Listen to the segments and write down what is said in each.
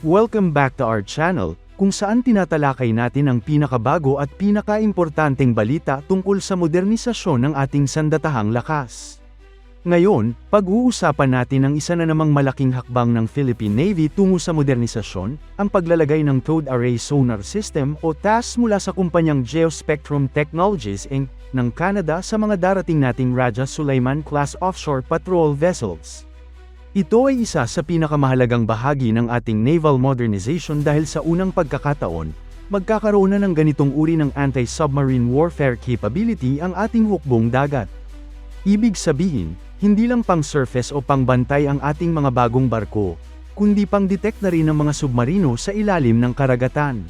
Welcome back to our channel, kung saan tinatalakay natin ang pinakabago at pinakaimportanteng balita tungkol sa modernisasyon ng ating sandatahang lakas. Ngayon, pag-uusapan natin ang isa na namang malaking hakbang ng Philippine Navy tungo sa modernisasyon, ang paglalagay ng Towed Array Sonar System o TAS mula sa kumpanyang Geospectrum Technologies Inc. ng Canada sa mga darating nating Raja Sulaiman class offshore patrol vessels. Ito ay isa sa pinakamahalagang bahagi ng ating naval modernization dahil sa unang pagkakataon, magkakaroon na ng ganitong uri ng anti-submarine warfare capability ang ating hukbong dagat. Ibig sabihin, hindi lang pang surface o pangbantay ang ating mga bagong barko, kundi pang detect na rin ng mga submarino sa ilalim ng karagatan.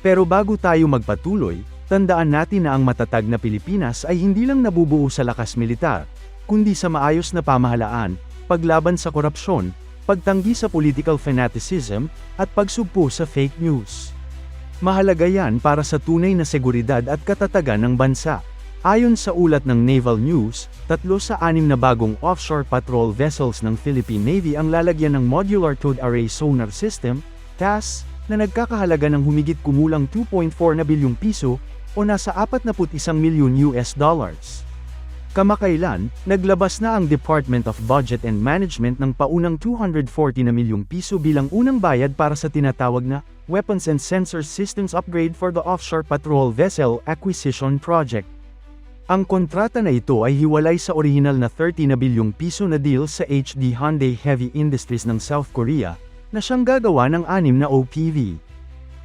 Pero bago tayo magpatuloy, tandaan natin na ang matatag na Pilipinas ay hindi lang nabubuo sa lakas militar, kundi sa maayos na pamahalaan, paglaban sa korupsyon, pagtanggi sa political fanaticism, at pagsugpo sa fake news. Mahalaga yan para sa tunay na seguridad at katatagan ng bansa. Ayon sa ulat ng Naval News, tatlo sa anim na bagong offshore patrol vessels ng Philippine Navy ang lalagyan ng Modular Towed Array Sonar System, TAS, na nagkakahalaga ng humigit kumulang 2.4 na bilyong piso, o nasa 41 milyon US dollars. Kamakailan, naglabas na ang Department of Budget and Management ng paunang 240 na milyong piso bilang unang bayad para sa tinatawag na Weapons and Sensors Systems Upgrade for the Offshore Patrol Vessel Acquisition Project. Ang kontrata na ito ay hiwalay sa orihinal na 30 na bilyong piso na deal sa HD Hyundai Heavy Industries ng South Korea, na siyang gagawa ng anim na OPV.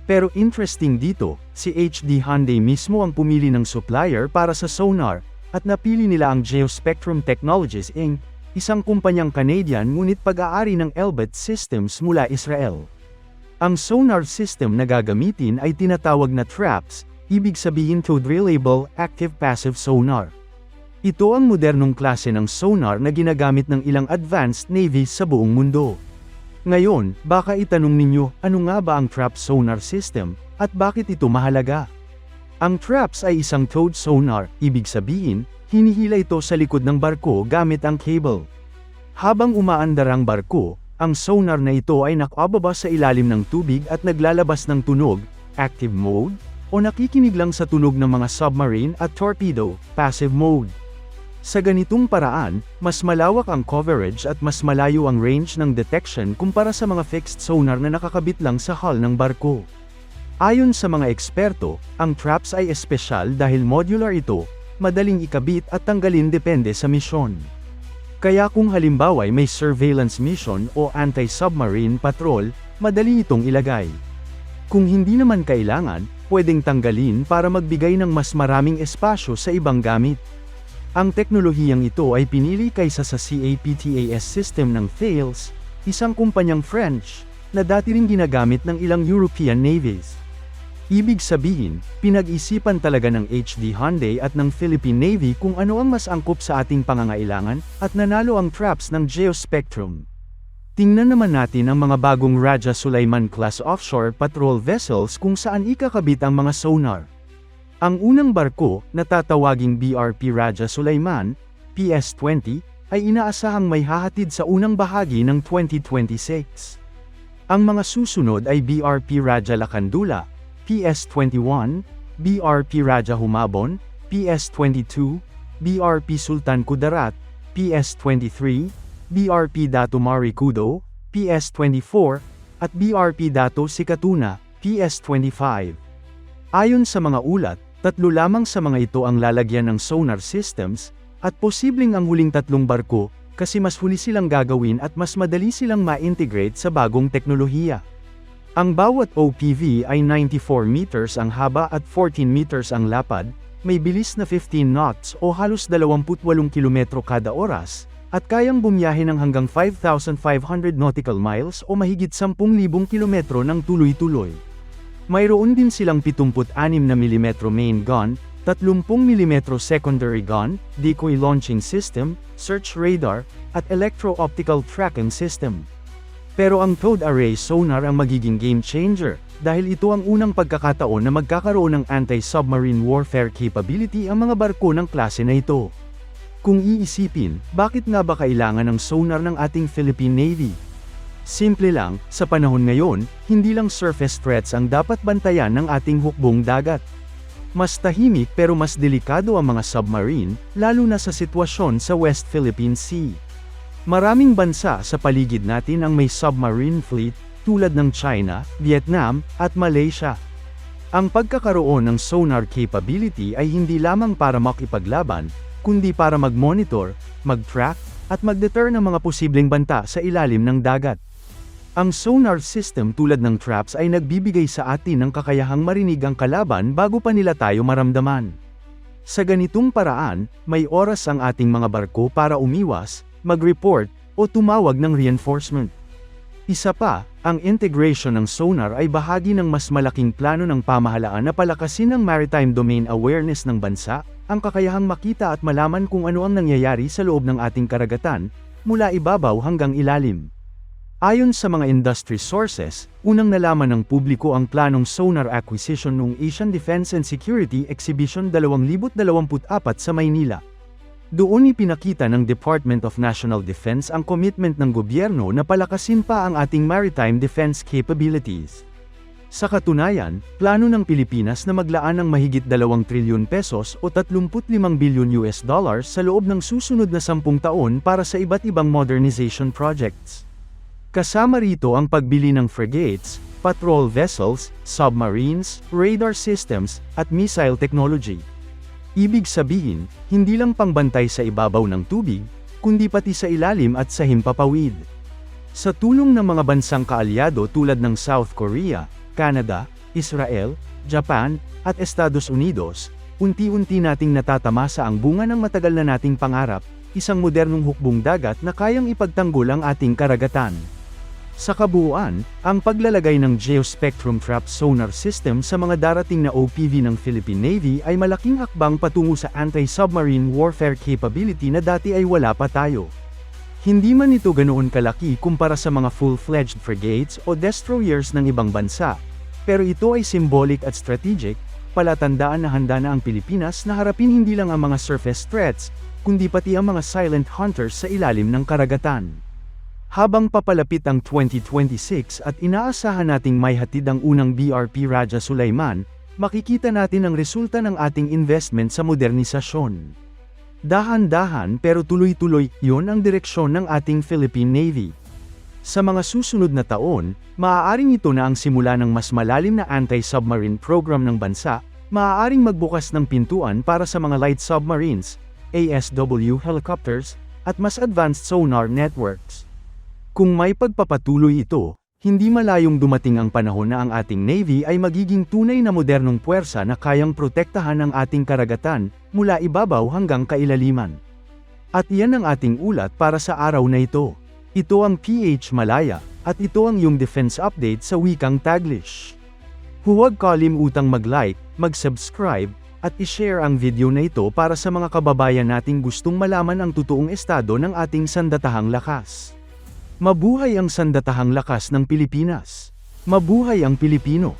Pero interesting dito, si HD Hyundai mismo ang pumili ng supplier para sa sonar, at napili nila ang Geospectrum Technologies Inc., isang kumpanyang Canadian ngunit pag-aari ng Elbit Systems mula Israel. Ang sonar system na gagamitin ay tinatawag na TRAPS, ibig sabihin Towed Reliable Active Passive Sonar. Ito ang modernong klase ng sonar na ginagamit ng ilang advanced navies sa buong mundo. Ngayon, baka itanong ninyo, ano nga ba ang TRAPS sonar system, at bakit ito mahalaga? Ang traps ay isang towed sonar, ibig sabihin, hinihila ito sa likod ng barko gamit ang cable. Habang umaandar ang barko, ang sonar na ito ay nakababa sa ilalim ng tubig at naglalabas ng tunog, active mode, o nakikinig lang sa tunog ng mga submarine at torpedo, passive mode. Sa ganitong paraan, mas malawak ang coverage at mas malayo ang range ng detection kumpara sa mga fixed sonar na nakakabit lang sa hull ng barko. Ayon sa mga eksperto, ang traps ay espesyal dahil modular ito, madaling ikabit at tanggalin depende sa misyon. Kaya kung halimbawa ay may surveillance mission o anti-submarine patrol, madali itong ilagay. Kung hindi naman kailangan, pwedeng tanggalin para magbigay ng mas maraming espasyo sa ibang gamit. Ang teknolohiyang ito ay pinili kaysa sa CAPTAS system ng Thales, isang kumpanyang French, na dati ring ginagamit ng ilang European navies. Ibig sabihin, pinag-isipan talaga ng HD Hyundai at ng Philippine Navy kung ano ang mas angkop sa ating pangangailangan, at nanalo ang traps ng Geospectrum. Tingnan naman natin ang mga bagong Raja Sulaiman class offshore patrol vessels kung saan ikakabit ang mga sonar. Ang unang barko, na tatawaging BRP Raja Sulaiman, PS-20, ay inaasahang may hahatid sa unang bahagi ng 2026. Ang mga susunod ay BRP Raja Lakandula, PS21, BRP Raja Humabon, PS22, BRP Sultan Kudarat, PS23, BRP Dato Marikudo, PS24, at BRP Dato Sikatuna, PS25. Ayon sa mga ulat, tatlo lamang sa mga ito ang lalagyan ng sonar systems, at posibleng ang huling tatlong barko, kasi mas huli silang gagawin at mas madali silang ma-integrate sa bagong teknolohiya. Ang bawat OPV ay 94 meters ang haba at 14 meters ang lapad, may bilis na 15 knots o halos 28 kilometro kada oras, at kayang bumiyahe ng hanggang 5,500 nautical miles o mahigit 10,000 kilometro ng tuloy-tuloy. Mayroon din silang 76 na mm main gun, 30 mm secondary gun, decoy launching system, search radar, at electro-optical tracking system. Pero ang towed array sonar ang magiging game changer, dahil ito ang unang pagkakataon na magkakaroon ng anti-submarine warfare capability ang mga barko ng klase na ito. Kung iisipin, bakit nga ba kailangan ng sonar ng ating Philippine Navy? Simple lang, sa panahon ngayon, hindi lang surface threats ang dapat bantayan ng ating hukbong dagat. Mas tahimik pero mas delikado ang mga submarine, lalo na sa sitwasyon sa West Philippine Sea. Maraming bansa sa paligid natin ang may submarine fleet, tulad ng China, Vietnam, at Malaysia. Ang pagkakaroon ng sonar capability ay hindi lamang para makipaglaban, kundi para mag-monitor, mag-track, at mag-deter ng mga posibleng banta sa ilalim ng dagat. Ang sonar system tulad ng traps ay nagbibigay sa atin ng kakayahang marinig ang kalaban bago pa nila tayo maramdaman. Sa ganitong paraan, may oras ang ating mga barko para umiwas, mag-report, o tumawag ng reinforcement. Isa pa, ang integration ng sonar ay bahagi ng mas malaking plano ng pamahalaan na palakasin ang maritime domain awareness ng bansa, ang kakayahang makita at malaman kung ano ang nangyayari sa loob ng ating karagatan, mula ibabaw hanggang ilalim. Ayon sa mga industry sources, unang nalaman ng publiko ang planong sonar acquisition noong Asian Defense and Security Exhibition 2024 sa Maynila. Doon ipinakita ng Department of National Defense ang commitment ng gobyerno na palakasin pa ang ating maritime defense capabilities. Sa katunayan, plano ng Pilipinas na maglaan ng mahigit 2 trilyon pesos o 35 bilyon US dollars sa loob ng susunod na 10 taon para sa iba't ibang modernization projects. Kasama rito ang pagbili ng frigates, patrol vessels, submarines, radar systems, at missile technology. Ibig sabihin, hindi lang pangbantay sa ibabaw ng tubig, kundi pati sa ilalim at sa himpapawid. Sa tulong ng mga bansang kaalyado tulad ng South Korea, Canada, Israel, Japan, at Estados Unidos, unti-unti nating natatamasa ang bunga ng matagal na nating pangarap, isang modernong hukbong dagat na kayang ipagtanggol ang ating karagatan. Sa kabuuan, ang paglalagay ng Geospectrum Trap Sonar System sa mga darating na OPV ng Philippine Navy ay malaking hakbang patungo sa anti-submarine warfare capability na dati ay wala pa tayo. Hindi man ito ganoon kalaki kumpara sa mga full-fledged frigates o destroyers ng ibang bansa, pero ito ay symbolic at strategic, palatandaan na handa na ang Pilipinas na harapin hindi lang ang mga surface threats, kundi pati ang mga silent hunters sa ilalim ng karagatan. Habang papalapit ang 2026 at inaasahan nating may hatid ang unang BRP Raja Sulaiman, makikita natin ang resulta ng ating investment sa modernisasyon. Dahan-dahan pero tuloy-tuloy, yon ang direksyon ng ating Philippine Navy. Sa mga susunod na taon, maaaring ito na ang simula ng mas malalim na anti-submarine program ng bansa, maaaring magbukas ng pintuan para sa mga light submarines, ASW helicopters, at mas advanced sonar networks. Kung may pagpapatuloy ito, hindi malayong dumating ang panahon na ang ating Navy ay magiging tunay na modernong puwersa na kayang protektahan ang ating karagatan, mula ibabaw hanggang kailaliman. At iyan ang ating ulat para sa araw na ito. Ito ang PH Malaya, at ito ang iyong defense update sa wikang Taglish. Huwag kalimutang mag-like, mag-subscribe, at i-share ang video na ito para sa mga kababayan nating gustong malaman ang totoong estado ng ating sandatahang lakas. Mabuhay ang sandatahang lakas ng Pilipinas. Mabuhay ang Pilipino.